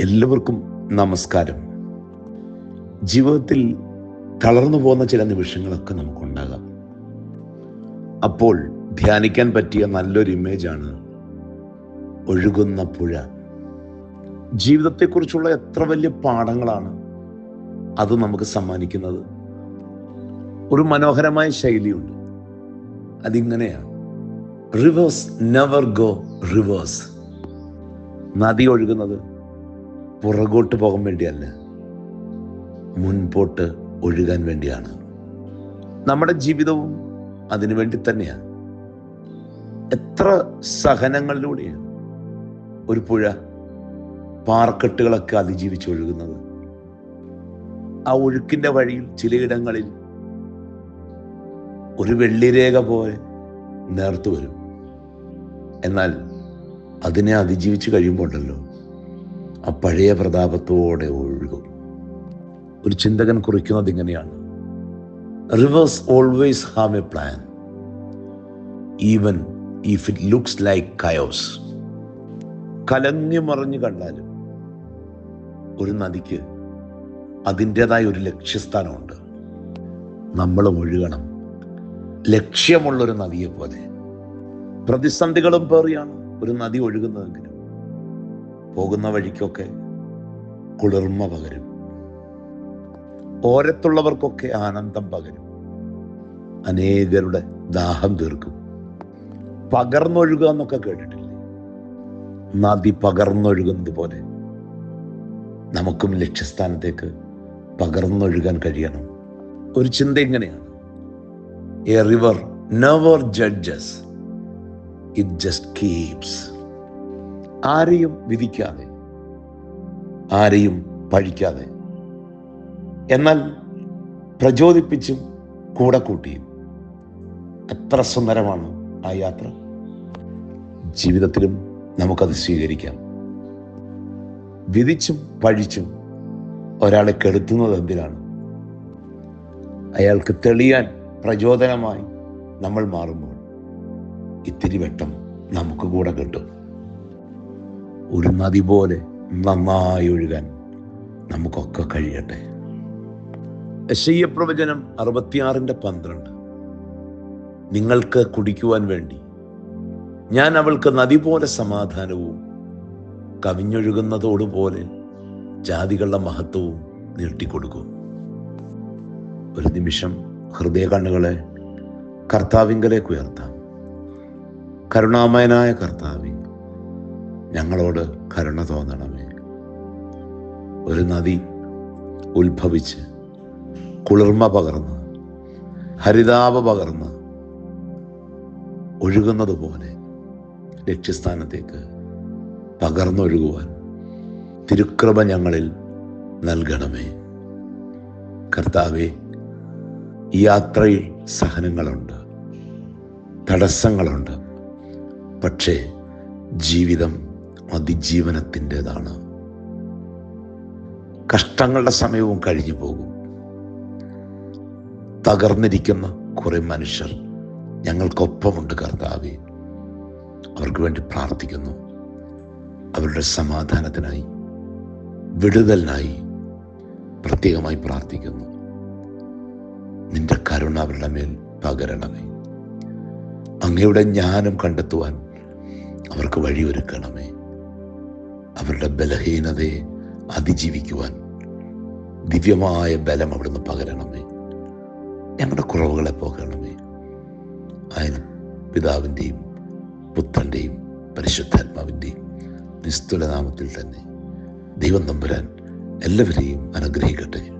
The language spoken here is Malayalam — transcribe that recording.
എല്ലാവർക്കും നമസ്കാരം. ജീവിതത്തിൽ തളർന്നു പോകുന്ന ചില നിമിഷങ്ങളൊക്കെ നമുക്കുണ്ടാകാം. അപ്പോൾ ധ്യാനിക്കാൻ പറ്റിയ നല്ലൊരു ഇമേജാണ് ഒഴുകുന്ന പുഴ. ജീവിതത്തെക്കുറിച്ചുള്ള എത്ര വലിയ പാഠങ്ങളാണ് അത് നമുക്ക് സമ്മാനിക്കുന്നത്? ഒരു മനോഹരമായ ശൈലിയുണ്ട്. അതിങ്ങനെയാണ് റിവേഴ്സ് നെവർ ഗോ റിവേഴ്സ് നദി ഒഴുകുന്നത് പുറകോട്ട് പോകാൻ വേണ്ടിയല്ല മുൻപോട്ട് ഒഴുകാൻ വേണ്ടിയാണ്. നമ്മുടെ ജീവിതവും അതിനു വേണ്ടി തന്നെയാണ്. എത്ര സഹനങ്ങളിലൂടെയാണ് ഒരു പുഴ പാർക്കെട്ടുകളൊക്കെ അതിജീവിച്ച് ഒഴുകുന്നത്. ആ ഒഴുക്കിന്റെ വഴിയിൽ ചിലയിടങ്ങളിൽ ഒരു വെള്ളിരേഖ പോലെ നേർത്തു വരും. എന്നാൽ അതിനെ അതിജീവിച്ച് കഴിയുമ്പോണ്ടല്ലോ. ആ പഴയ പ്രതാപത്തോടെ ഒഴുകും. ഒരു ചിന്തകൻ കുറിക്കുന്നത് ഇങ്ങനെയാണ്. Rivers always have a plan even if it looks like chaos കലങ്ങി മറിഞ്ഞു കണ്ടാലും ഒരു നദിക്ക് അതിന്റെതായ ഒരു ലക്ഷ്യസ്ഥാനമുണ്ട്. നമ്മൾ ഒഴുകണം. ലക്ഷ്യമുള്ളൊരു നദിയെ പോലെ പ്രതിസന്ധികളും പേറിയാണ് ഒരു നദി ഒഴുകുന്നതെങ്കിലും. പോകുന്ന വഴിക്കൊക്കെ കുളിർമ പകരും. ഓരത്തുള്ളവർക്കൊക്കെ ആനന്ദം പകരും. അനേകരുടെ ദാഹം തീർക്കും. പകർന്നൊഴുകുക എന്നൊക്കെ കേട്ടിട്ടില്ലേ? നദി പകർന്നൊഴുകുന്നത് പോലെ നമുക്കും ലക്ഷ്യസ്ഥാനത്തേക്ക് പകർന്നൊഴുകാൻ കഴിയണം. ഒരു ചിന്ത ഇങ്ങനെയാണ്. A river never judges it just keeps ആരെയും വിധിക്കാതെ ആരെയും പഴിക്കാതെ. എന്നാൽ പ്രചോദിപ്പിച്ചും കൂടെ കൂട്ടിയും. എത്ര സുന്ദരമാണ് ആ യാത്ര. ജീവിതത്തിലും നമുക്കത് സ്വീകരിക്കാം. വിധിച്ചും പഴിച്ചും ഒരാളെ കെടുത്തുന്നത് എന്തിനാണ്? അയാൾക്ക് തെളിയാൻ പ്രചോദനമായി നമ്മൾ മാറുമ്പോൾ ഇത്തിരി വെട്ടം നമുക്ക് കൂടെ കിട്ടും. ഒരു നദി പോലെ നന്നായി ഒഴുകാൻ നമുക്കൊക്കെ കഴിയട്ടെ. പ്രവചനം അറുപത്തിയാറിന്റെ പന്ത്രണ്ട്. നിങ്ങൾക്ക് കുടിക്കുവാൻ വേണ്ടി ഞാൻ അവൾക്ക് നദി പോലെ സമാധാനവും കവിഞ്ഞൊഴുകുന്നതോടുപോലെ ജാതികളുടെ മഹത്വവും നീട്ടിക്കൊടുക്കും. ഒരു നിമിഷം ഹൃദയ കണ്ണുകളെ കർത്താവിങ്കലേക്ക് ഉയർത്താം. കരുണാമയനായ കർത്താവി ഞങ്ങളോട് കരുണ തോന്നണമേ. ഒരു നദി ഉത്ഭവിച്ച് കുളിർമ പകർന്ന് ഹരിതാപ പകർന്ന് ഒഴുകുന്നത് പോലെ ലക്ഷ്യസ്ഥാനത്തേക്ക് പകർന്നൊഴുകുവാൻ തിരുക്രമ ഞങ്ങളിൽ നൽകണമേ. കർത്താവെ ഈ യാത്രയിൽ സഹനങ്ങളുണ്ട് തടസ്സങ്ങളുണ്ട് പക്ഷേ ജീവിതം അതിജീവനത്തിന്റെതാണ്. കഷ്ടങ്ങളുടെ സമയവും കഴിഞ്ഞു പോകും. തകർന്നിരിക്കുന്ന കുറെ മനുഷ്യർ ഞങ്ങൾക്കൊപ്പമുണ്ട് കർത്താവെ. അവർക്ക് വേണ്ടി പ്രാർത്ഥിക്കുന്നു. അവരുടെ സമാധാനത്തിനായി വിടുതലിനായി പ്രത്യേകമായി പ്രാർത്ഥിക്കുന്നു. നിന്റെ കരുണ അവരുടെ മേൽ പകരണമേ. അങ്ങയുടെ ജ്ഞാനം കണ്ടെത്തുവാൻ അവർക്ക് വഴിയൊരുക്കണമേ. അവരുടെ ബലഹീനതയെ അതിജീവിക്കുവാൻ ദിവ്യമായ ബലം അവിടുന്ന് പകരണമേ. ഞങ്ങളുടെ കുറവുകളെ പോകണമേ. അതിന് പിതാവിന്റെയും പുത്രന്റെയും പരിശുദ്ധാത്മാവിന്റെയും നിസ്തുല നാമത്തിൽ തന്നെ ദൈവം നമ്പുരാൻ എല്ലാവരെയും അനുഗ്രഹിക്കട്ടെ.